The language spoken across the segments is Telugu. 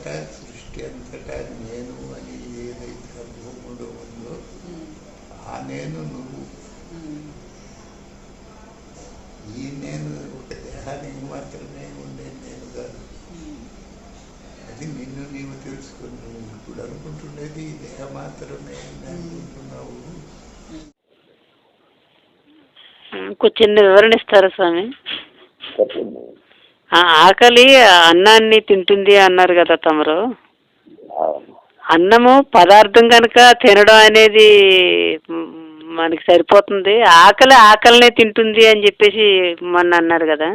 అంతటా సృష్టి అంతటా నేను అని ఏదైతే ఆ భూములో ఉందో ఆ నేను నువ్వు. ఈ నేను ఒక దేహానికి మాత్రమే ఉండే నేను కాదు. అది నిన్ను నీవు తెలుసుకుని నువ్వు ఇప్పుడు అనుకుంటున్నది ఈ దేహం మాత్రమే అని అనుకుంటున్నావు. కొంచెం చిన్న వివరణ ఇస్తారా స్వామి? ఆకలి అన్నాన్ని తింటుంది అన్నారు కదా తమరు. అన్నము పదార్థం కనుక తినడం అనేది మనకి సరిపోతుంది. ఆకలి ఆకలినే తింటుంది అని చెప్పేసి మొన్న అన్నారు కదా.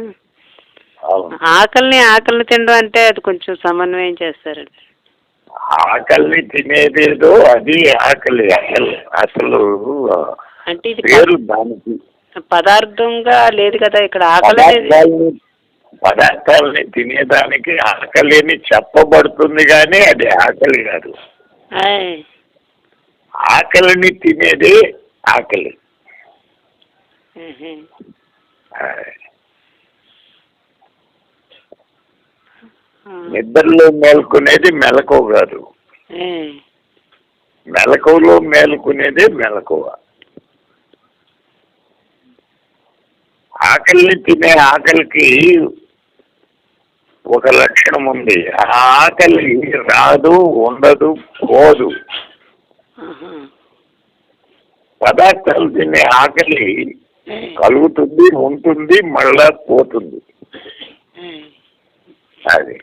ఆకలిని ఆకలిని తినడం అంటే అది కొంచెం సమన్వయం చేస్తారండి ఆకలిని తినేదేదో అది ఆకలి అసలు అంటే ఇది పేరు దానికి. పదార్థంగా లేదు కదా ఇక్కడ ఆకలి పదార్థాలని తినేదానికి ఆకలి అని చెప్పబడుతుంది కానీ అది ఆకలి కాదు. ఆకలిని తినేదే ఆకలి. నిద్రలో మేల్కొనేది మెలకువ కాదు. మెలకువలో మేల్కొనేదే మెలకువ ఆకలిని తినే ఆకలికి ఒక లక్షణం ఉంది ఆకలి రాదు ఉండదు పోదు. పదార్థాలు తినే ఆకలి. కలుగుతుంది ఉంటుంది మళ్ళా పోతుంది. అది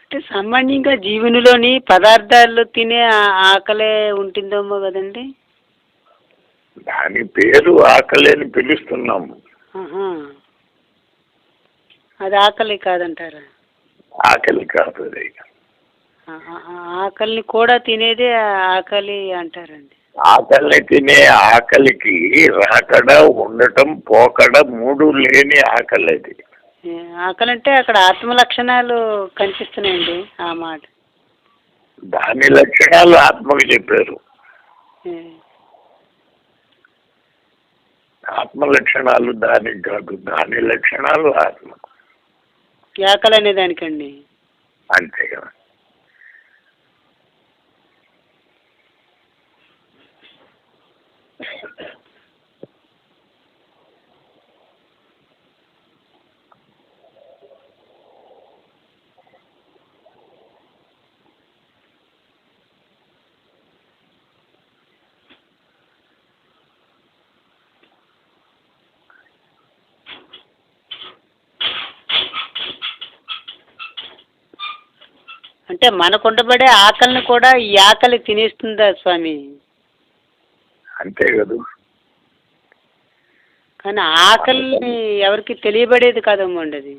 అంటే సామాన్యంగా జీవనిలోని పదార్థాలు తినే ఆకలే ఉంటుందేమో కదండి దాని పేరు ఆకలి అని పిలుస్తున్నాము. అది ఆకలి కాదంటారా? ఆకలి కాదు అది. ఆకలిని కూడా తినేదే ఆకలి అంటారండి. ఆకలిని తినే ఆకలికి రాకడ ఉండటం పోకడ మూడు లేని ఆకలి అది. ఆకలి అంటే అక్కడ ఆత్మ లక్షణాలు కనిపిస్తున్నాయండి ఆ మాట. దాని లక్షణాలు ఆత్మకు చెప్పారు. ఆత్మ లక్షణాలు దానికి కాదు దాని లక్షణాలు ఆత్మ. అనే దానికండి. అంతే కదా. అంటే మనకు ఉండబడే ఆకలిని కూడా ఈ ఆకలి తినేస్తుందా స్వామి? అంతే కదా. కానీ ఆకలిని ఎవరికి తెలియబడేది కాదమ్మండి అది.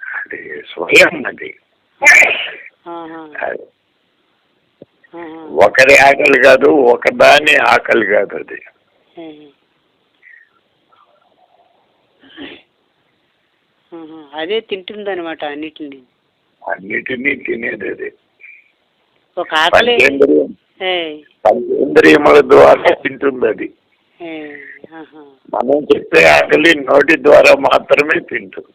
అది స్వయం అది. ఒకరి ఆకలి కాదు ఒకదాని ఆకలి కాదు అది. అదే తింటుందన్నమాట అన్నిటిని. అన్నిటినీ తినేది అది. పంచేంద్రియముల ద్వారా తింటుంది అది. మనం చెప్పే ఆకలి నోటి ద్వారా మాత్రమే తింటుంది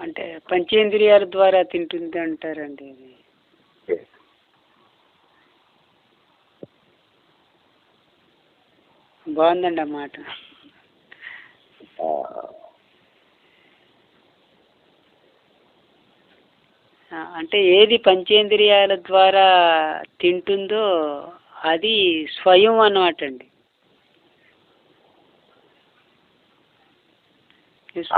అంటే పంచేంద్రియాల ద్వారా తింటుంది అంటారండి బాగుందండి ఆ. మాట ఆ, ఆ, అంటే ఏది పంచేంద్రియాల ద్వారా తింటుందో అది స్వయం అన్నమాట అండి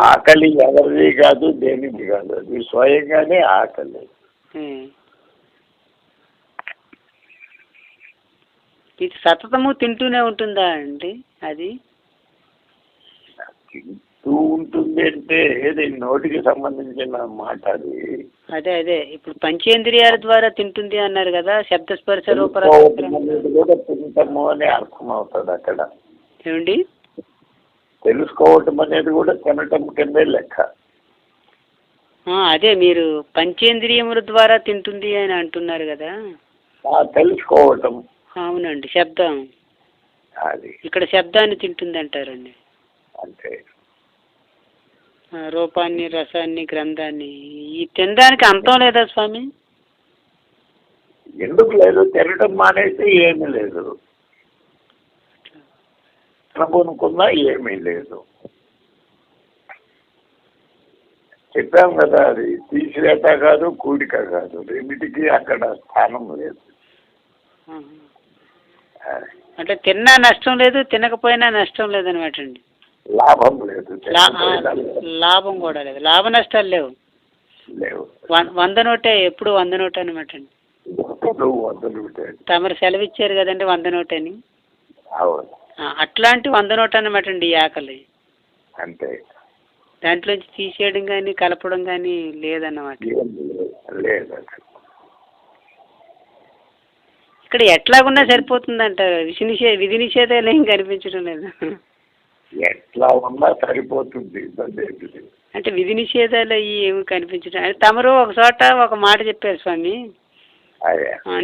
ఆకలి ఎవరిది కాదు దేనిది కాదు అది స్వయంగానే ఆకలి. ఇది సతతము తింటూనే ఉంటుందా అండి అది? తింటూ ఉంటుంది అంటే ఏది? నోటికి సంబంధించిన మాట అది. అదే అదే. ఇప్పుడు పంచేంద్రియాల ద్వారా తింటుంది అన్నారు కదా శబ్ద స్పర్శ రూప కూడా తింటము అని అర్థం అవుతుంది అక్కడ. ఏమండి? తెలుసుకోవటం అనేది కూడా తినటం కిందే లెక్క. అదే మీరు పంచేంద్రియముల ద్వారా తింటుంది అని అంటున్నారు కదా. తెలుసుకోవటం. అవునండి శబ్దం. అది. ఇక్కడ శబ్దాన్ని తింటుంది అంటారండి అంతే రూపాన్ని రసాన్ని గ్రంథాన్ని ఈ తినడానికి అంతం లేదా స్వామి? ఎందుకు లేదు? తినడం మానేస్తే ఏమీ లేదు. తినకొనుకున్నా ఏమీ లేదు. చెప్పాం కదా అది తీసివేత కాదు కూడిక కాదు. రెండిటికి అక్కడ స్థానం లేదు. అంటే తిన్నా నష్టం లేదు తినకపోయినా నష్టం లేదనమాట అండి లాభం లేదు. లాభం కూడా లేదు. లాభ నష్టాలు లేవు. వంద నోటే ఎప్పుడు వంద నోటే అనమాట అండి. తమరు సెలవు ఇచ్చారు కదండి వంద నోట్ అని అవును. ఆ, అట్లాంటి వంద నోట్ అనమాట అండి ఈ ఆకలి. అంతే. దాంట్లోంచి తీసేయడం కానీ కలపడం కానీ లేదన్నమాట. లేదు. ఇక్కడ ఎట్లాగున్నా సరిపోతుందంట. విధి నిషే విధి నిషేధాలు ఏం కనిపించడం లేదు. ఎట్లా ఉన్నా సరిపోతుంది. అంటే విధి నిషేధాలు అవి ఏమి కనిపించడం తమరు ఒక చోట ఒక మాట చెప్పారు స్వామి.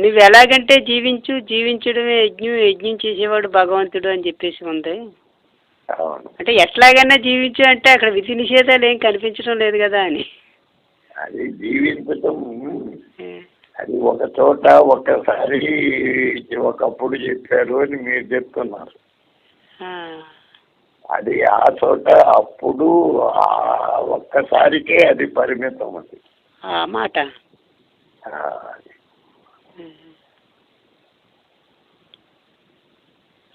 నువ్వు ఎలాగంటే జీవించు జీవించడమే యజ్ఞం యజ్ఞం చేసేవాడు భగవంతుడు అని చెప్పేసి ఉంది. అంటే ఎట్లాగైనా జీవించు అంటే అక్కడ విధి నిషేధాలు ఏం కనిపించడం లేదు కదా అని. అది జీవించటం అది ఒక చోట ఒక్కసారి ఒకప్పుడు చెప్పారు అని మీరు చెప్తున్నారు. అది ఆ చోట అప్పుడు ఒక్కసారికే అది పరిమితం అది. మాట.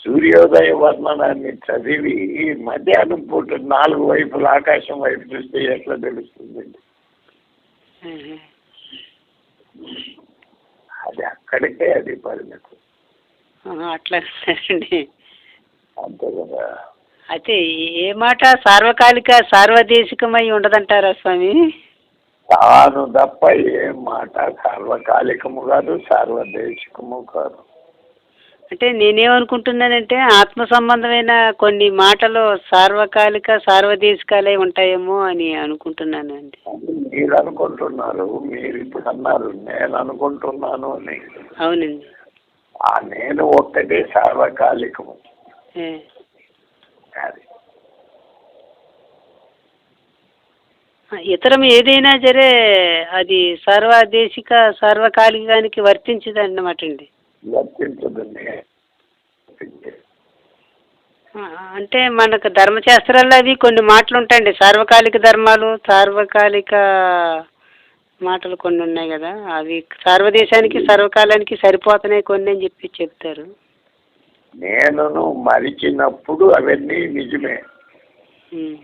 సూర్యోదయ వర్ణనాన్ని చదివి మధ్యాహ్నం పూట నాలుగు వైపులు ఆకాశం వైపు చూస్తే ఎట్లా తెలుస్తుంది అది అక్కడికే అది పరిమితం. అట్లా అండి. అంతే కదా. అయితే ఏ మాట సార్వకాలిక సార్వదేశికమై ఉండదంటారా స్వామి? తాను తప్ప ఏ మాట సార్వకాలికము కాదు సార్వదేశికము కాదు. అంటే నేనేమనుకుంటున్నానంటే ఆత్మ సంబంధమైన కొన్ని మాటలు సార్వకాలిక సార్వదేశికాలే ఉంటాయేమో అని అనుకుంటున్నానండి. అని మీరు అనుకుంటున్నారు మీరు ఇప్పుడు అన్నారు నేను అనుకుంటున్నాను అని. అవునండి. ఆ నేను ఒక్కటే సార్వకాలికము. అది. ఇతరం ఏదైనా సరే అది సర్వదేశిక సార్వకాలికానికి వర్తించదు అన్నమాట అండి వర్తించదండి ఆ, అంటే మనకు ధర్మశాస్త్రాల్లో అవి కొన్ని మాటలు ఉంటాయండి సార్వకాలిక ధర్మాలు సార్వకాలిక మాటలు కొన్ని ఉన్నాయి కదా. అవి సార్వదేశానికి సర్వకాలానికి సరిపోతున్నాయి కొన్ని అని చెప్పి చెప్తారు. నేనును మరిచినప్పుడు అవన్నీ నిజమే. ఉమ్.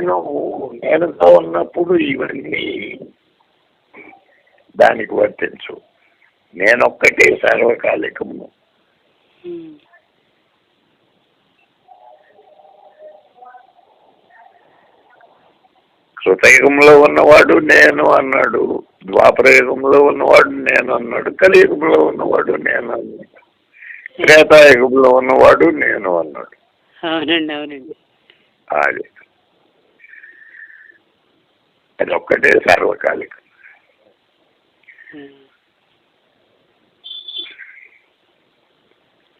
నేను నేనుతో ఉన్నప్పుడు ఇవన్నీ దానికి వర్తించు. నేనొక్కటే సర్వకాలికము. కృతయుగంలో ఉన్నవాడు నేను అన్నాడు. ద్వాపరయుగంలో ఉన్నవాడు నేను అన్నాడు. కలియుగంలో ఉన్నవాడు నేను అన్నాడు. త్రేతాయుగంలో ఉన్నవాడు నేను అన్నాడు. అవునండి అవునండి. అది. అది ఒక్కటే సార్వకాలికం ఉమ్.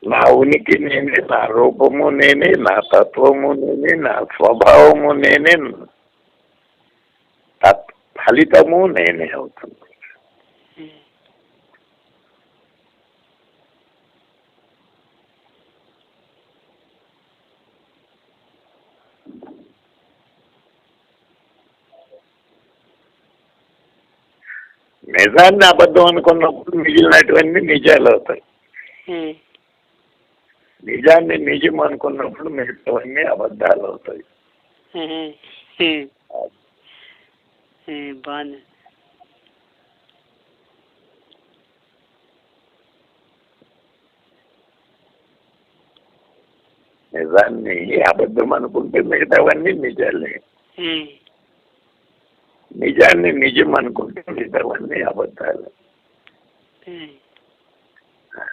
నా ఉనికి నేనే నా రూపము నేనే నా తత్వము నేనే నా స్వభావము నేనే తత్ ఫలితము నేనే అవుతుంది నిజాన్ని అబద్ధం అనుకున్నప్పుడు మిగిలినటువన్నీ నిజాలు అవుతాయి. నిజాన్ని నిజం అనుకున్నప్పుడు మిగతావన్నీ అబద్ధాలు అవుతాయి. బాగుంది. నిజాన్ని అబద్ధం అనుకుంటే మిగతావన్నీ నిజాలే. నిజాన్ని నిజం అనుకుంటే మిగతావన్నీ అబద్ధాలు ఉమ్. ఆ,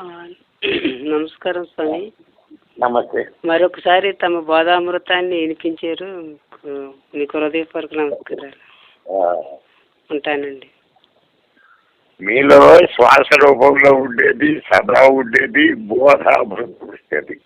నమస్కారం స్వామి. నమస్తే. మరొకసారి తమ బోధామృతాన్ని వినిపించారు మీకు హృదయపూర్వక నమస్కారాలు. ఉంటానండి. మీలో శ్వాస రూపంలో ఉండేది సదా ఉండేది బోధామృతం ఉండేది.